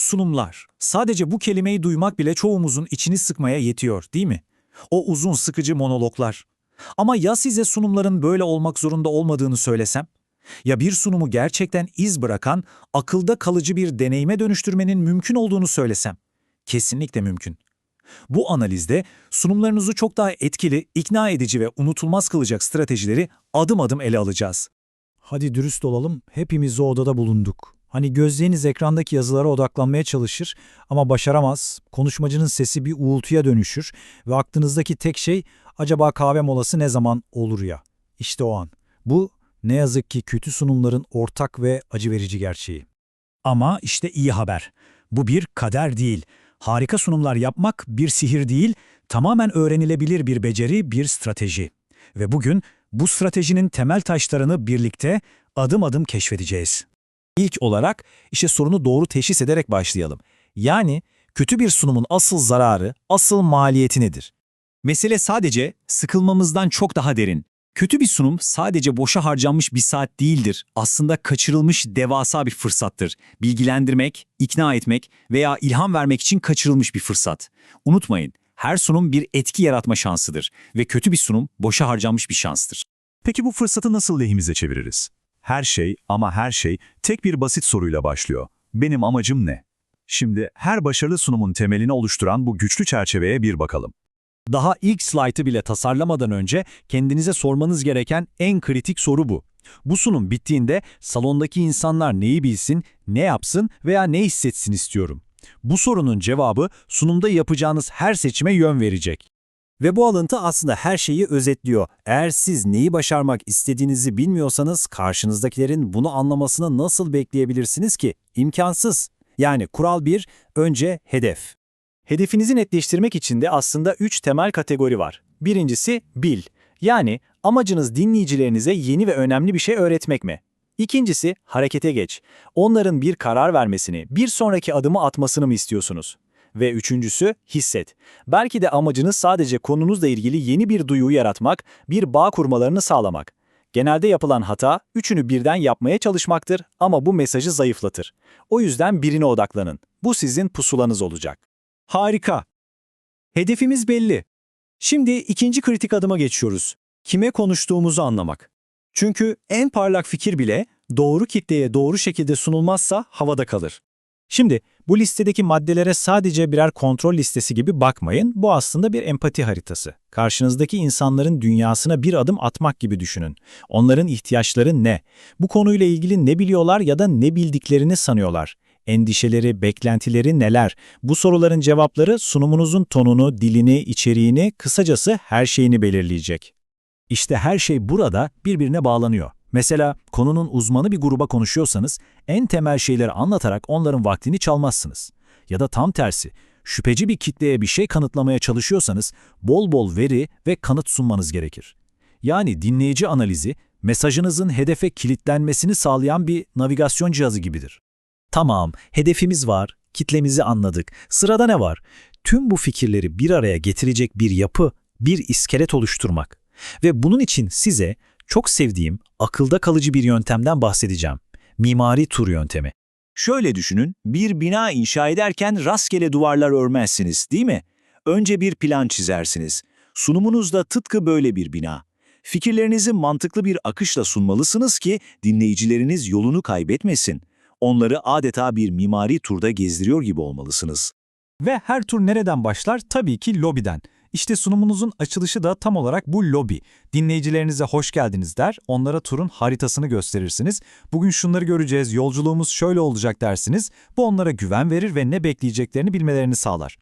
Sunumlar. Sadece bu kelimeyi duymak bile çoğumuzun içini sıkmaya yetiyor, değil mi? O uzun sıkıcı monologlar. Ama ya size sunumların böyle olmak zorunda olmadığını söylesem? Ya bir sunumu gerçekten iz bırakan, akılda kalıcı bir deneyime dönüştürmenin mümkün olduğunu söylesem? Kesinlikle mümkün. Bu analizde sunumlarınızı çok daha etkili, ikna edici ve unutulmaz kılacak stratejileri adım adım ele alacağız. Hadi dürüst olalım, hepimiz o odada bulunduk. Hani gözleriniz ekrandaki yazılara odaklanmaya çalışır ama başaramaz, konuşmacının sesi bir uğultuya dönüşür ve aklınızdaki tek şey acaba kahve molası ne zaman olur ya? İşte o an. Bu ne yazık ki kötü sunumların ortak ve acı verici gerçeği. Ama işte iyi haber. Bu bir kader değil. Harika sunumlar yapmak bir sihir değil, tamamen öğrenilebilir bir beceri, bir strateji. Ve bugün bu stratejinin temel taşlarını birlikte adım adım keşfedeceğiz. İlk olarak işte sorunu doğru teşhis ederek başlayalım. Yani kötü bir sunumun asıl zararı, asıl maliyeti nedir? Mesele sadece sıkılmamızdan çok daha derin. Kötü bir sunum sadece boşa harcanmış bir saat değildir. Aslında kaçırılmış devasa bir fırsattır. Bilgilendirmek, ikna etmek veya ilham vermek için kaçırılmış bir fırsat. Unutmayın, her sunum bir etki yaratma şansıdır ve kötü bir sunum boşa harcanmış bir şanstır. Peki bu fırsatı nasıl lehimize çeviririz? Her şey ama her şey tek bir basit soruyla başlıyor. Benim amacım ne? Şimdi her başarılı sunumun temelini oluşturan bu güçlü çerçeveye bir bakalım. Daha ilk slaytı bile tasarlamadan önce kendinize sormanız gereken en kritik soru bu. Bu sunum bittiğinde salondaki insanlar neyi bilsin, ne yapsın veya ne hissetsin istiyorum. Bu sorunun cevabı sunumda yapacağınız her seçime yön verecek. Ve bu alıntı aslında her şeyi özetliyor. Eğer siz neyi başarmak istediğinizi bilmiyorsanız karşınızdakilerin bunu anlamasını nasıl bekleyebilirsiniz ki? İmkansız. Yani kural 1, önce hedef. Hedefinizi netleştirmek için de aslında 3 temel kategori var. Birincisi bil. Yani amacınız dinleyicilerinize yeni ve önemli bir şey öğretmek mi? İkincisi harekete geç. Onların bir karar vermesini, bir sonraki adımı atmasını mı istiyorsunuz? Ve üçüncüsü hisset. Belki de amacınız sadece konunuzla ilgili yeni bir duyuyu yaratmak, bir bağ kurmalarını sağlamak. Genelde yapılan hata, üçünü birden yapmaya çalışmaktır ama bu mesajı zayıflatır. O yüzden birine odaklanın. Bu sizin pusulanız olacak. Harika. Hedefimiz belli. Şimdi ikinci kritik adıma geçiyoruz. Kime konuştuğumuzu anlamak. Çünkü en parlak fikir bile doğru kitleye doğru şekilde sunulmazsa havada kalır. Şimdi bu listedeki maddelere sadece birer kontrol listesi gibi bakmayın. Bu aslında bir empati haritası. Karşınızdaki insanların dünyasına bir adım atmak gibi düşünün. Onların ihtiyaçları ne? Bu konuyla ilgili ne biliyorlar ya da ne bildiklerini sanıyorlar? Endişeleri, beklentileri neler? Bu soruların cevapları sunumunuzun tonunu, dilini, içeriğini, kısacası her şeyini belirleyecek. İşte her şey burada birbirine bağlanıyor. Mesela konunun uzmanı bir gruba konuşuyorsanız en temel şeyleri anlatarak onların vaktini çalmazsınız. Ya da tam tersi, şüpheci bir kitleye bir şey kanıtlamaya çalışıyorsanız bol bol veri ve kanıt sunmanız gerekir. Yani dinleyici analizi mesajınızın hedefe kilitlenmesini sağlayan bir navigasyon cihazı gibidir. Tamam, hedefimiz var, kitlemizi anladık. Sırada ne var? Tüm bu fikirleri bir araya getirecek bir yapı, bir iskelet oluşturmak. Ve bunun için size çok sevdiğim, akılda kalıcı bir yöntemden bahsedeceğim. Mimari tur yöntemi. Şöyle düşünün, bir bina inşa ederken rastgele duvarlar örmezsiniz, değil mi? Önce bir plan çizersiniz. Sunumunuz da tıpkı böyle bir bina. Fikirlerinizi mantıklı bir akışla sunmalısınız ki dinleyicileriniz yolunu kaybetmesin. Onları adeta bir mimari turda gezdiriyor gibi olmalısınız. Ve her tur nereden başlar? Tabii ki lobiden. İşte sunumunuzun açılışı da tam olarak bu lobi. Dinleyicilerinize hoş geldiniz der, onlara turun haritasını gösterirsiniz. Bugün şunları göreceğiz, yolculuğumuz şöyle olacak dersiniz. Bu onlara güven verir ve ne bekleyeceklerini bilmelerini sağlar.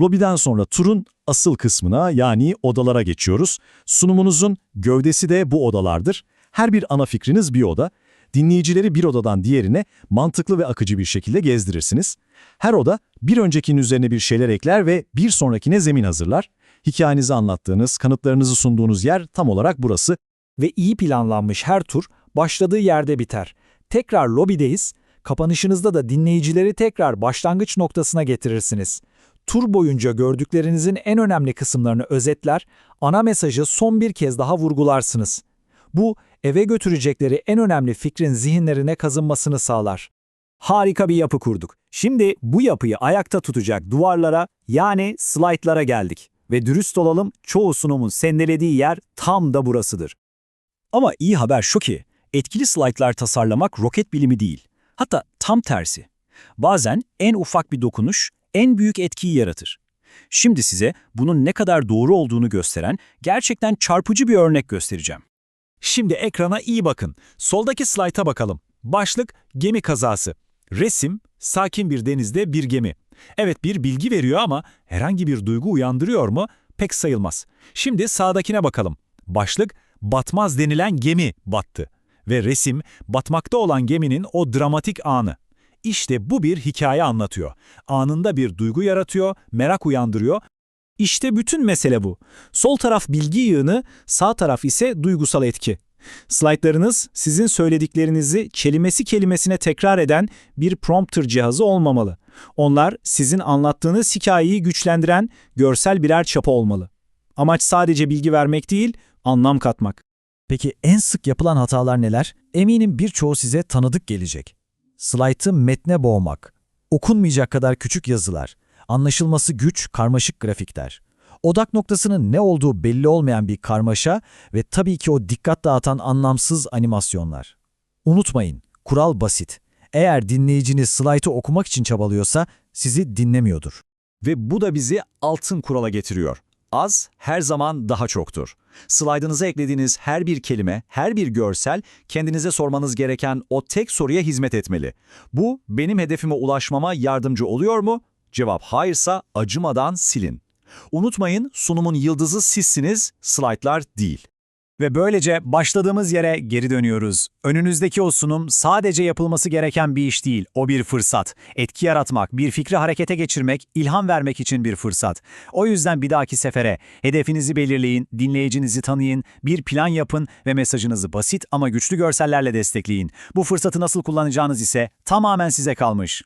Lobiden sonra turun asıl kısmına yani odalara geçiyoruz. Sunumunuzun gövdesi de bu odalardır. Her bir ana fikriniz bir oda. Dinleyicileri bir odadan diğerine mantıklı ve akıcı bir şekilde gezdirirsiniz. Her oda bir öncekinin üzerine bir şeyler ekler ve bir sonrakine zemin hazırlar. Hikayenizi anlattığınız, kanıtlarınızı sunduğunuz yer tam olarak burası. Ve iyi planlanmış her tur başladığı yerde biter. Tekrar lobideyiz, kapanışınızda da dinleyicileri tekrar başlangıç noktasına getirirsiniz. Tur boyunca gördüklerinizin en önemli kısımlarını özetler, ana mesajı son bir kez daha vurgularsınız. Bu, eve götürecekleri en önemli fikrin zihinlerine kazınmasını sağlar. Harika bir yapı kurduk. Şimdi bu yapıyı ayakta tutacak duvarlara yani slaytlara geldik. Ve dürüst olalım çoğu sunumun sendelediği yer tam da burasıdır. Ama iyi haber şu ki, etkili slaytlar tasarlamak roket bilimi değil. Hatta tam tersi. Bazen en ufak bir dokunuş en büyük etkiyi yaratır. Şimdi size bunun ne kadar doğru olduğunu gösteren gerçekten çarpıcı bir örnek göstereceğim. Şimdi ekrana iyi bakın. Soldaki slayta bakalım. Başlık gemi kazası. Resim sakin bir denizde bir gemi. Evet bir bilgi veriyor ama herhangi bir duygu uyandırıyor mu? Pek sayılmaz. Şimdi sağdakine bakalım. Başlık batmaz denilen gemi battı. Ve resim batmakta olan geminin o dramatik anı. İşte bu bir hikaye anlatıyor. Anında bir duygu yaratıyor, merak uyandırıyor. İşte bütün mesele bu. Sol taraf bilgi yığını, sağ taraf ise duygusal etki. Slaytlarınız sizin söylediklerinizi kelimesi kelimesine tekrar eden bir prompter cihazı olmamalı. Onlar sizin anlattığınız hikayeyi güçlendiren görsel birer çapa olmalı. Amaç sadece bilgi vermek değil, anlam katmak. Peki en sık yapılan hatalar neler? Eminim birçoğu size tanıdık gelecek. Slaytı metne boğmak, okunmayacak kadar küçük yazılar, anlaşılması güç, karmaşık grafikler. Odak noktasının ne olduğu belli olmayan bir karmaşa ve tabii ki o dikkat dağıtan anlamsız animasyonlar. Unutmayın, kural basit. Eğer dinleyiciniz slaytı okumak için çabalıyorsa sizi dinlemiyordur. Ve bu da bizi altın kurala getiriyor. Az her zaman daha çoktur. Slaytınıza eklediğiniz her bir kelime, her bir görsel kendinize sormanız gereken o tek soruya hizmet etmeli. Bu benim hedefime ulaşmama yardımcı oluyor mu? Cevap hayırsa acımadan silin. Unutmayın sunumun yıldızı sizsiniz, slaytlar değil. Ve böylece başladığımız yere geri dönüyoruz. Önünüzdeki o sunum sadece yapılması gereken bir iş değil, o bir fırsat. Etki yaratmak, bir fikri harekete geçirmek, ilham vermek için bir fırsat. O yüzden bir dahaki sefere hedefinizi belirleyin, dinleyicinizi tanıyın, bir plan yapın ve mesajınızı basit ama güçlü görsellerle destekleyin. Bu fırsatı nasıl kullanacağınız ise tamamen size kalmış.